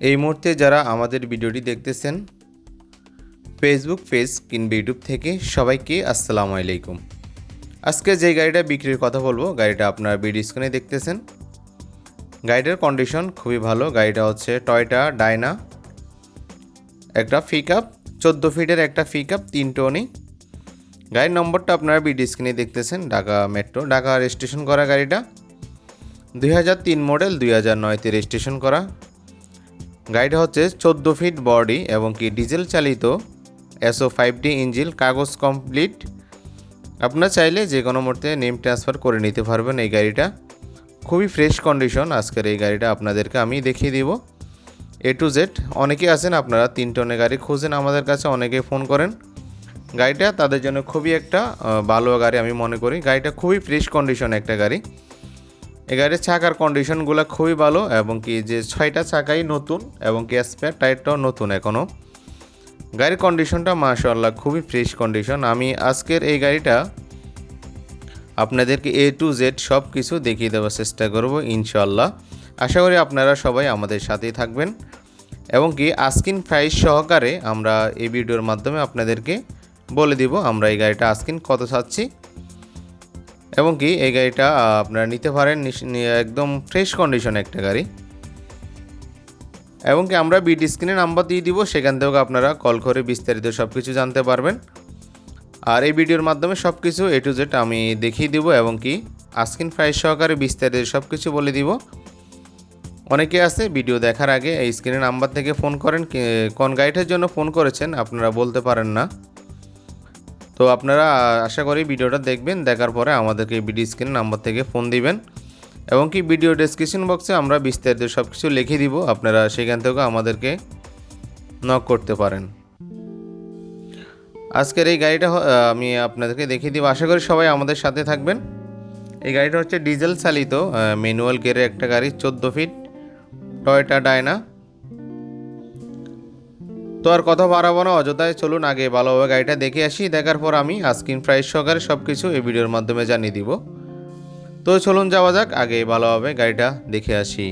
এই মুহূর্তে যারা আমাদের ভিডিওটি দেখতেছেন ফেসবুক পেজ কিংবা ইউটিউব থেকে সবাইকে আসসালামু আলাইকুম। আজকে যে গাড়িটা বিক্রির কথা বলব, গাড়িটা আপনার ভিডিও স্ক্রিনে দেখতেছেন। গাড়িটার কন্ডিশন খুবই ভালো। গাড়িটা হচ্ছে টয়টা ডায়না একটা পিক আপ চোদ্দ ফিটের একটা পিক আপ তিন টনি। গাড়ির নম্বরটা আপনারা বিডি স্ক্রিনে দেখতেছেন, ঢাকা মেট্রো ঢাকা রেজিস্ট্রেশন করা গাড়িটা। দুই হাজার তিন মডেল দুই হাজার নয়তে রেজিস্ট্রেশন করা। গাড়িটা হচ্ছে চোদ্দ ফিট বডি এবং কি ডিজেল চালিত এসও ফাইভ ডি ইঞ্জিল কাগজ কমপ্লিট। আপনারা চাইলে যে কোনো মুহূর্তে নেম ট্রান্সফার করে নিতে পারবেন এই গাড়িটা। খুবই ফ্রেশ কন্ডিশন আজকের এই গাড়িটা আপনাদেরকে আমি দেখিয়ে দিব। এ টু জেড অনেকেই আছেন, আপনারা তিন টনের গাড়ি খুঁজেন আমাদের কাছে, অনেকে ফোন করেন। গাড়িটা তাদের জন্য খুবই একটা ভালো গাড়ি আমি মনে করি। গাড়িটা খুবই ফ্রেশ কন্ডিশন একটা গাড়ি। এই গাড়ির চাকার কন্ডিশনগুলো খুবই ভালো এবং কি যে ছয়টা চাকাই নতুন এবং কি স্পেয়ার টায়ারটাও নতুন এখনও গাড়ির কন্ডিশনটা মাশাআল্লাহ খুবই ফ্রেশ কন্ডিশন আমি আজকের এই গাড়িটা আপনাদেরকে এ টু জেড সব কিছু দেখিয়ে দেওয়ার চেষ্টা করব ইনশাল্লাহ আশা করি আপনারা সবাই আমাদের সাথেই থাকবেন। এবং কি আস্কিন প্রাইস সহকারে আমরা এই ভিডিওর মাধ্যমে আপনাদেরকে বলে দিব আমরা এই গাড়িটা আস্কিন কত চাচ্ছি। এবং কি এই গাড়িটা আপনারা নিতে পারেন একদম ফ্রেশ কন্ডিশন একটা গাড়ি। এবং কি আমরা বিডি স্ক্রিনে নাম্বার দিয়ে দিব, সেখান থেকেও আপনারা কল করে বিস্তারিত সব কিছু জানতে পারবেন। আর এই ভিডিওর মাধ্যমে সব কিছু এ টু জেড আমি দেখিয়ে দিব এবং কি আস্কিন প্রাইস সহকারে বিস্তারিত সব কিছু বলে দিব। অনেকে আছে ভিডিও দেখার আগে এই স্ক্রিনে নাম্বার থেকে ফোন করেন কোন গাড়িটার জন্য ফোন করেছেন আপনারা বলতে পারেন না। তো আপনারা আশা করি ভিডিওটা দেখবেন, দেখার পরে আমাদেরকে ভিডিও স্ক্রিন নাম্বার থেকে ফোন দিবেন। এবং কি ভিডিও ডেসক্রিপশন বক্সে আমরা বিস্তারিত সব কিছু লিখে দিব, আপনারা সেখান থেকেও আমাদেরকে নক করতে পারেন। আজকের এই গাড়িটা আমি আপনাদেরকে দেখিয়ে দিব। আশা করি সবাই আমাদের সাথে থাকবেন। এই গাড়িটা হচ্ছে ডিজেল চালিত ম্যানুয়াল গিয়ারের একটা গাড়ি, চোদ্দ ফিট টয়টা ডায়না তো আর কথা বাড়াবো না অযথায় চলুন আগে ভালোভাবে গাড়িটা দেখে আসি, দেখার পর আমি আস্কিন প্রাইস সহকারে সব কিছু এই ভিডিওর মাধ্যমে জানিয়ে দিব। তো চলুন যাওয়া যাক, আগে ভালোভাবে গাড়িটা দেখে আসি।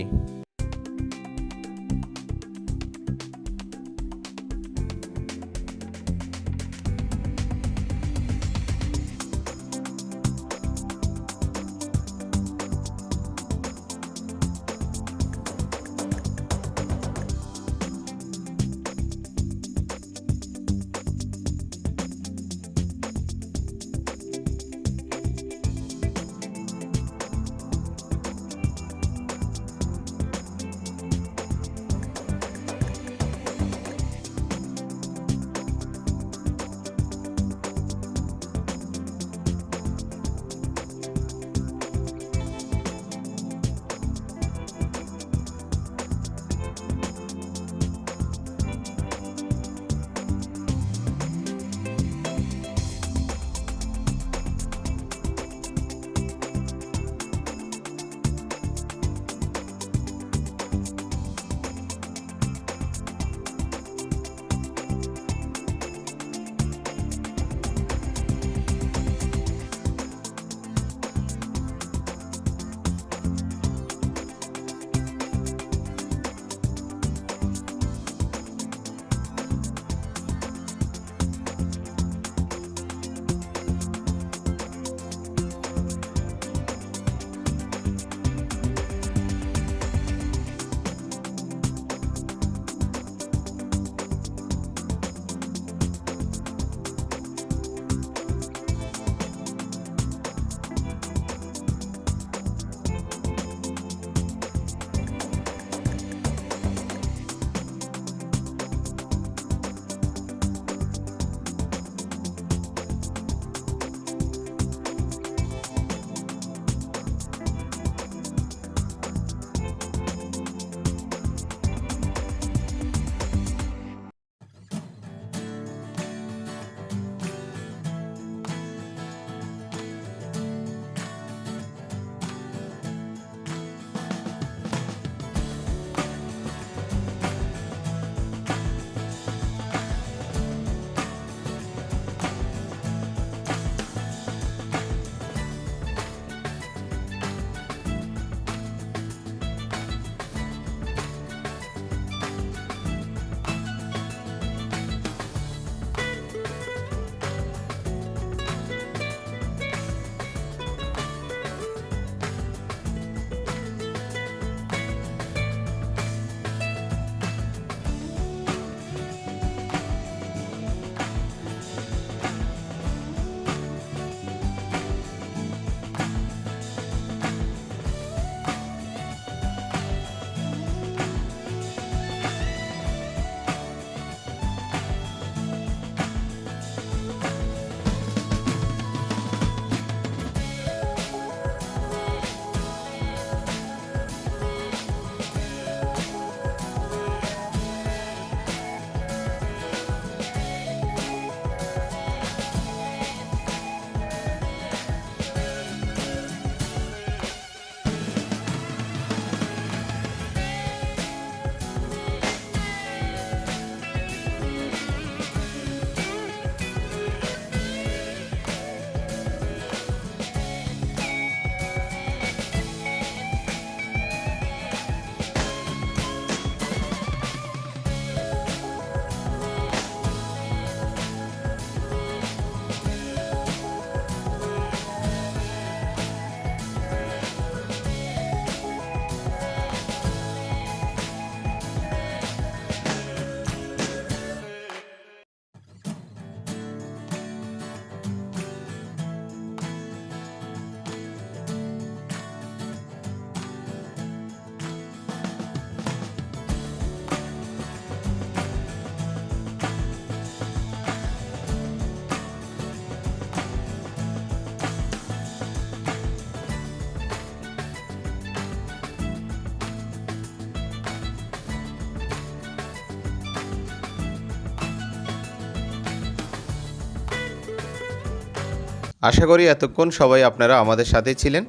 আশা করি এতক্ষণ সবাই আপনারা আমাদের সাথে ছিলেন।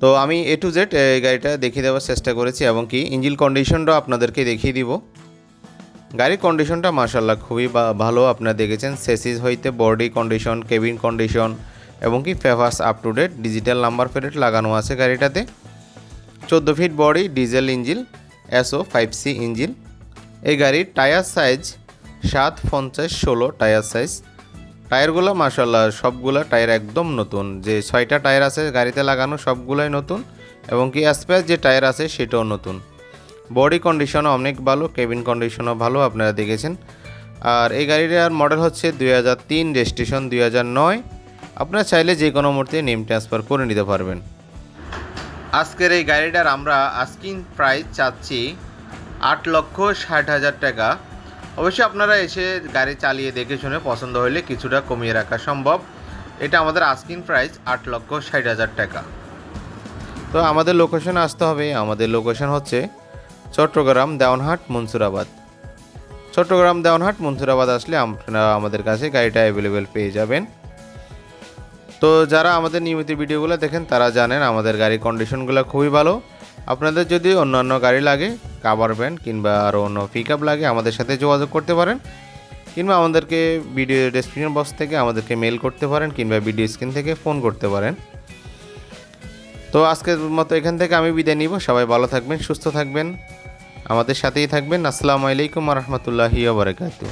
তো আমি এ টু জেড এই গাড়িটা দেখিয়ে দেওয়ার চেষ্টা করেছি এবং কি ইঞ্জিন কন্ডিশনটাও আপনাদেরকে দেখিয়ে দিব। গাড়ির কন্ডিশনটা মার্শাল্লাহ খুবই ভালো আপনারা দেখেছেন। সেসিস হইতে বডি কন্ডিশন কেবিন কন্ডিশন এবং কি ফেভাস up to date digital number plate লাগানো আছে গাড়িটাতে। চোদ্দ feet body diesel engine S O five C engine এই গাড়ির টায়ার সাইজ সাত, পঞ্চাশ, ষোলো টায়ার সাইজ টায়ারগুলো মাসাল্লাহ সবগুলো টায়ার একদম নতুন। যে ছয়টা টায়ার আছে গাড়িতে লাগানো, সবগুলোই নতুন এবং কি অ্যাসপ্যাস যে টায়ার আছে সেটাও নতুন। বডি কন্ডিশনও অনেক ভালো, কেবিন কন্ডিশনও ভালো, আপনারা দেখেছেন। আর এই গাড়িটার মডেল হচ্ছে দুই হাজার তিন রেজিস্ট্রেশন দুই হাজার নয়। আপনারা চাইলে যে কোনো মুহূর্তে নেম ট্রান্সফার করে নিতে পারবেন। আজকের এই গাড়িটার আমরা আস্কিং প্রাইস চাচ্ছি আট লক্ষ ষাট হাজার টাকা। অবশ্যই আপনারা এসে গাড়ি চালিয়ে দেখে শুনে পছন্দ হলে কিছুটা কমিয়ে রাখা সম্ভব। এটা আমাদের আস্কিং প্রাইস আট লক্ষ ষাট হাজার টাকা। তো আমাদের লোকেশনে আসতে হবে। আমাদের লোকেশন হচ্ছে চট্টগ্রাম দেওয়ানহাট মনসুরাবাদ। চট্টগ্রাম দেওয়ানহাট মনসুরাবাদ আসলে আপনারা আমাদের কাছে গাড়িটা অ্যাভেলেবেল পেয়ে যাবেন। তো যারা আমাদের নিয়মিত ভিডিওগুলো দেখেন, তারা জানেন আমাদের গাড়ির কন্ডিশনগুলো খুবই ভালো। আপনাদের যদি অন্যান্য গাড়ি লাগে কাভার ভ্যান কিংবা আরও অন্য পিক লাগে, আমাদের সাথে যোগাযোগ করতে পারেন। কিংবা আমাদেরকে ভিডিও ডেসক্রিপশন বক্স থেকে আমাদেরকে মেল করতে পারেন, কিংবা ভিডিও স্ক্রিন থেকে ফোন করতে পারেন। তো আজকের মতো এখান থেকে আমি বিদায় নিব। সবাই ভালো থাকবেন, সুস্থ থাকবেন। আমাদের সাথেই থাকবেন। আসসালামু আলাইকুম রহমতুল্লাহি বারকাতু